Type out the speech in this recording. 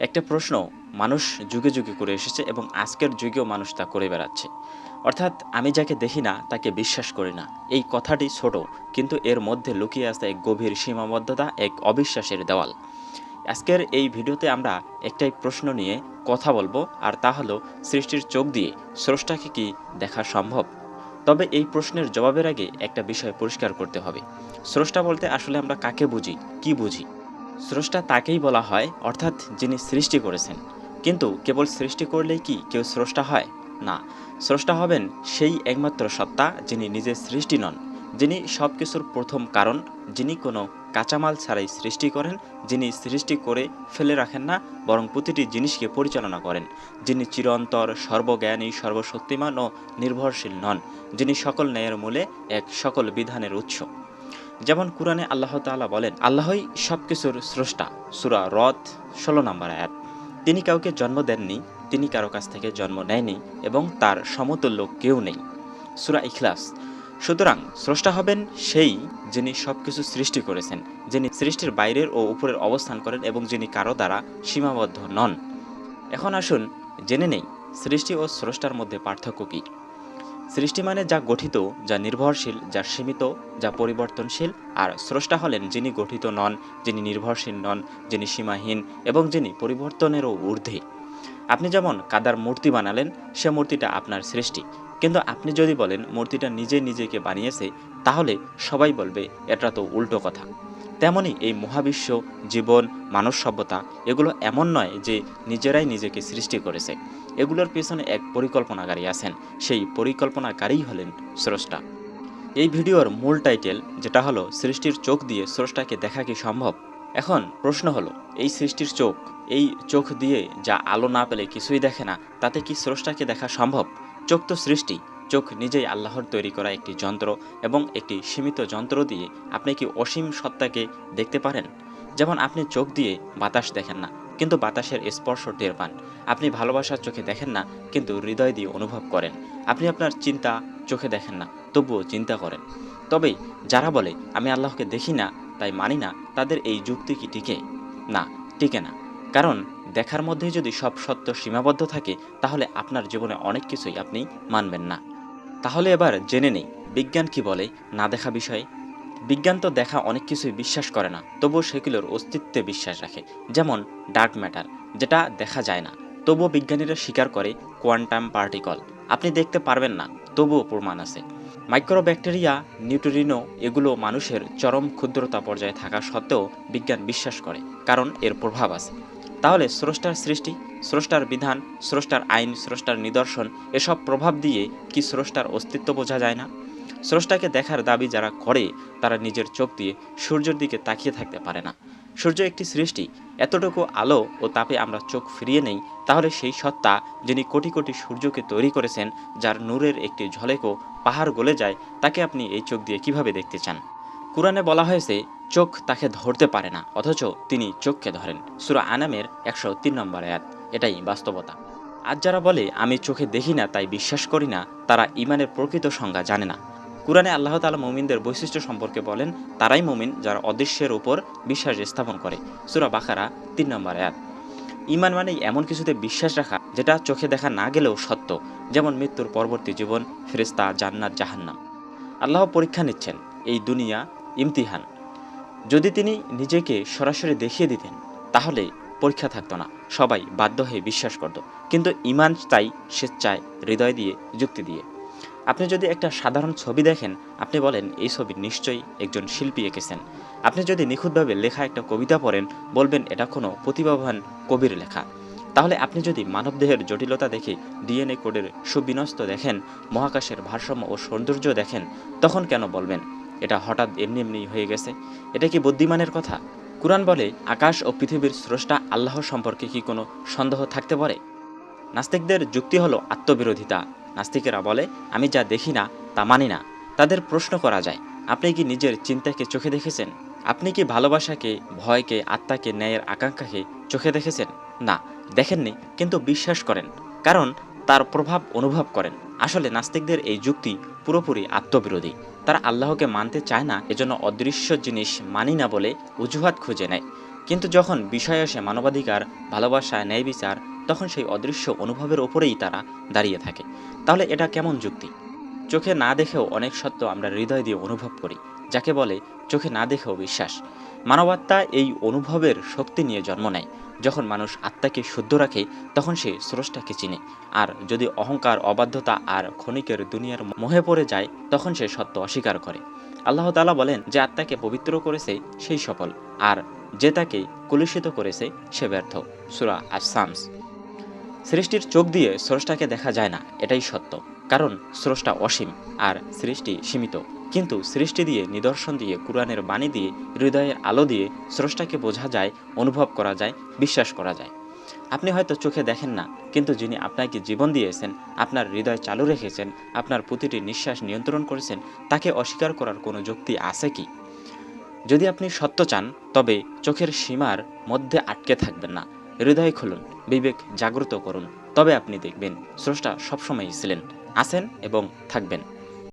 একটা প্রশ্ন মানুষ যুগে যুগে করে এসেছে এবং আজকের যুগেও মানুষ তা করে বেড়াচ্ছে। অর্থাৎ আমি যাকে দেখি না, তাকে বিশ্বাস করি না। এই কথাটি ছোট, কিন্তু এর মধ্যে লুকিয়ে আছে এক গভীর সীমাবদ্ধতা, এক অবিশ্বাসের দেওয়াল। আজকের এই ভিডিওতে আমরা একটাই প্রশ্ন নিয়ে কথা বলব, আর তা হলো সৃষ্টির চোখ দিয়ে স্রষ্টাকে কি দেখা সম্ভব? তবে এই প্রশ্নের জবাবের আগে একটা বিষয় পরিষ্কার করতে হবে। স্রষ্টা বলতে আসলে আমরা কাকে বুঝি, কি বুঝি? স্রষ্টা তাকেই বলা হয়, অর্থাৎ যিনি সৃষ্টি করেছেন। কিন্তু কেবল সৃষ্টি করলেই কি কেউ স্রষ্টা হয়? না। স্রষ্টা হবেন সেই একমাত্র সত্তা যিনি নিজে সৃষ্টি নন, যিনি সব কিছুর প্রথম কারণ, যিনি কোনো কাঁচামাল ছাড়াই সৃষ্টি করেন, যিনি সৃষ্টি করে ফেলে রাখেন না, বরং প্রতিটি জিনিসকে পরিচালনা করেন, যিনি চিরন্তর, সর্বজ্ঞানী, সর্বশক্তিমান ও নির্ভরশীল নন, যিনি সকল ন্যায়ের মূলে এক সকল বিধানের উৎস। যেমন কুরআনে আল্লাহ তাআলা বলেন, আল্লাহই সব কিছুর স্রষ্টা, সুরা রথ ষোলো নম্বর আয়াত। তিনি কাউকে জন্ম দেননি, তিনি কারও কাছ থেকে জন্ম নেয়নি এবং তার সমতুল্য কেউ নেই। সুরা ইখলাস, সুতরাং স্রষ্টা হবেন সেই যিনি সব কিছু সৃষ্টি করেছেন, যিনি সৃষ্টির বাইরের ও উপরের অবস্থান করেন এবং যিনি কারও দ্বারা সীমাবদ্ধ নন। এখন আসুন জেনে নেই, সৃষ্টি ও স্রষ্টার মধ্যে পার্থক্য কী? সৃষ্টি মানে যা গঠিত, যা নির্ভরশীল, যা সীমিত, যা পরিবর্তনশীল, আর স্রষ্টা হলেন যিনি গঠিত নন, যিনি নির্ভরশীল নন, যিনি সীমাহীন এবং যিনি পরিবর্তনেরও ঊর্ধ্বে। আপনি যেমন কাদার মূর্তি বানালেন, সে মূর্তিটা আপনার সৃষ্টি। কিন্তু আপনি যদি বলেন, মূর্তিটা নিজে নিজেকে বানিয়েছে, তাহলে সবাই বলবে, এটা তো উল্টো কথা। তেমনি এই মহাবিশ্ব, জীবন, মানব সভ্যতা, এগুলো এমন নয় যে নিজেরাই নিজেকে সৃষ্টি করেছে। এগুলোর পেছনে এক পরিকল্পনাকারী আছেন। সেই পরিকল্পনাকারী হলেন স্রষ্টা। এই ভিডিওর মূল টাইটেল, যেটা হলো, সৃষ্টির চোখ দিয়ে স্রষ্টাকে দেখা কি সম্ভব? এখন প্রশ্ন হলো, এই সৃষ্টির চোখ, এই চোখ দিয়ে যা আলো না পেলে কিছুই দেখে না, তাতে কি স্রষ্টাকে দেখা সম্ভব? চোখ তো সৃষ্টি। চোখ নিজেই আল্লাহর তৈরি করা একটি যন্ত্র এবং একটি সীমিত যন্ত্র দিয়ে আপনি কি অসীম সত্তাকে দেখতে পারেন? যেমন আপনি চোখ দিয়ে বাতাস দেখেন না, কিন্তু বাতাসের স্পর্শ টের পান। আপনি ভালোবাসার চোখে দেখেন না, কিন্তু হৃদয় দিয়ে অনুভব করেন। আপনি আপনার চিন্তা চোখে দেখেন না, তবুও চিন্তা করেন। তবে যারা বলে, আমি আল্লাহকে দেখি না, তাই মানি না তাদের এই যুক্তি কি টিকে? না টিকে না। কারণ দেখার মধ্যে যদি সব সত্য সীমাবদ্ধ থাকে, তাহলে আপনার জীবনে অনেক কিছুই আপনি মানবেন না। তাহলে এবার জেনে নেই, বিজ্ঞান কি বলে, না দেখা বিষয়ে। বিজ্ঞান তো দেখা অনেক কিছুই বিশ্বাস করে না, তবুও সেগুলোর অস্তিত্বে বিশ্বাস রাখে, যেমন ডার্ক ম্যাটার যেটা দেখা যায় না। তবুও বিজ্ঞানীরা স্বীকার করে কোয়ান্টাম পার্টিকল আপনি দেখতে পারবেন না, তবুও প্রমাণ আছে। মাইক্রোব্যাকটেরিয়া নিউট্রিনো এগুলো মানুষের চরম ক্ষুদ্রতা পর্যায়ে থাকা সত্ত্বেও বিজ্ঞান বিশ্বাস করে, কারণ এর প্রভাব আছে। তাহলে স্রষ্টার সৃষ্টি স্রষ্টার বিধান, স্রষ্টার আইন, স্রষ্টার নিদর্শন, এসব প্রভাব দিয়ে কি স্রষ্টার অস্তিত্ব বোঝা যায় না? স্রষ্টাকে দেখার দাবি যারা করে, তারা নিজের চোখ দিয়ে সূর্যের দিকে তাকিয়ে থাকতে পারে না। সূর্য একটি সৃষ্টি, এতটুকু আলো ও তাপে আমরা চোখ ফিরিয়ে নেই, তাহলে সেই সত্তা যিনি কোটি কোটি সূর্যকে তৈরি করেছেন, যার নূরের একটি ঝলেকও পাহাড় গলে যায়, তাকে আপনি এই চোখ দিয়ে কীভাবে দেখতে চান? কোরআনে বলা হয়েছে, চোখ তাকে ধরতে পারে না, অথচ তিনি চোখকে ধরেন। সুরা আনামের একশো তিন নম্বর আয়াত। এটাই বাস্তবতা। আজ যারা বলে, আমি চোখে দেখি না, তাই বিশ্বাস করি না, তারা ইমানের প্রকৃত সংজ্ঞা জানে না। কোরআনে আল্লাহ তালা মুমিনদের বৈশিষ্ট্য সম্পর্কে বলেন, তারাই মুমিন যারা অদৃশ্যের উপর বিশ্বাস স্থাপন করে। সুরা বাখারা তিন নম্বর আয়াত। ইমান মানেই এমন কিছুতে বিশ্বাস রাখা, যেটা চোখে দেখা না গেলেও সত্য, যেমন মৃত্যুর পরবর্তী জীবন ফেরেস্তা জান্নাত, জাহান্নাম। আল্লাহ পরীক্ষা নিচ্ছেন, এই দুনিয়া ইমতিহান। যদি তিনি নিজেকে সরাসরি দেখিয়ে দিতেন, তাহলে পরীক্ষা থাকতো না। সবাই বাধ্য হয়ে বিশ্বাস করত। কিন্তু ইমান তাই স্বেচ্ছায় হৃদয় দিয়ে, যুক্তি দিয়ে। আপনি যদি একটা সাধারণ ছবি দেখেন, আপনি বলেন, এই ছবি নিশ্চয়ই একজন শিল্পী এঁকেছেন। আপনি যদি নিখুঁতভাবে লেখা একটা কবিতা পড়েন, বলবেন, এটা কোনো প্রতিভাবান কবির লেখা। তাহলে আপনি যদি মানবদেহের জটিলতা দেখে ডিএনএ কোডের সুবিন্যস্ত দেখেন, মহাকাশের ভারসাম্য ও সৌন্দর্য দেখেন, তখন কেন বলবেন, এটা হঠাৎ এমনি এমনি হয়ে গেছে? এটা কি বুদ্ধিমানের কথা? কুরআন বলে, আকাশ ও পৃথিবীর স্রষ্টা আল্লাহ সম্পর্কে কি কোনো সন্দেহ থাকতে পারে? নাস্তিকদের যুক্তি হলো আত্মবিরোধিতা। নাস্তিকেরা বলে, আমি যা দেখি না, তা মানি না। তাদের প্রশ্ন করা যায়, আপনি কি নিজের চিন্তাকে চোখে দেখেছেন? আপনি কি ভালোবাসাকে, ভয়কে, আত্মাকে, ন্যায়ের আকাঙ্ক্ষাকে চোখে দেখেছেন? না, দেখেননি, কিন্তু বিশ্বাস করেন। কারণ তার প্রভাব অনুভব করেন। আসলে নাস্তিকদের এই যুক্তি পুরোপুরি আত্মবিরোধী। তারা আল্লাহকে মানতে চায় না, এজন্য অদৃশ্য জিনিস মানি না বলে অজুহাত খুঁজে নেয়। কিন্তু যখন বিষয় আসে মানবাধিকার, ভালোবাসা, ন্যায় বিচার, তখন সেই অদৃশ্য অনুভবের ওপরেই তারা দাঁড়িয়ে থাকে। তাহলে এটা কেমন যুক্তি? চোখে না দেখেও অনেক সত্য আমরা হৃদয় দিয়ে অনুভব করি। যাকে বলে চোখে না দেখেও বিশ্বাস। মানবাত্মা এই অনুভবের শক্তি নিয়ে জন্ম নেয়। যখন মানুষ আত্মাকে শুদ্ধ রাখে, তখন সে স্রষ্টাকে চিনে। আর যদি অহংকার, অবাধ্যতা আর ক্ষণিকের দুনিয়ার মোহে পড়ে যায়, তখন সে সত্য অস্বীকার করে। আল্লাহ তাআলা বলেন, যে আত্মাকে পবিত্র করেছে, সেই সফল। আর যে তাকে কলুষিত করেছে, সে ব্যর্থ। সুরা আসামস সৃষ্টির চোখ দিয়ে স্রষ্টাকে দেখা যায় না, এটাই সত্য। কারণ স্রষ্টা অসীম, আর সৃষ্টি সীমিত। কিন্তু সৃষ্টি দিয়ে, নিদর্শন দিয়ে, কোরআনের বাণী দিয়ে, হৃদয়ের আলো দিয়ে স্রষ্টাকে বোঝা যায়, অনুভব করা যায়, বিশ্বাস করা যায়। আপনি হয়তো চোখে দেখেন না, কিন্তু যিনি আপনাকে জীবন দিয়েছেন, আপনার হৃদয় চালু রেখেছেন, আপনার প্রতিটি নিঃশ্বাস নিয়ন্ত্রণ করেছেন, তাকে অস্বীকার করার কোনো যুক্তি আছে কি? যদি আপনি সত্য চান, তবে চোখের সীমার মধ্যে আটকে থাকবেন না। হৃদয় খুলুন, বিবেক জাগ্রত করুন, তবে আপনি দেখবেন স্রষ্টা সবসময়ই ছিলেন, আছেন এবং থাকবেন।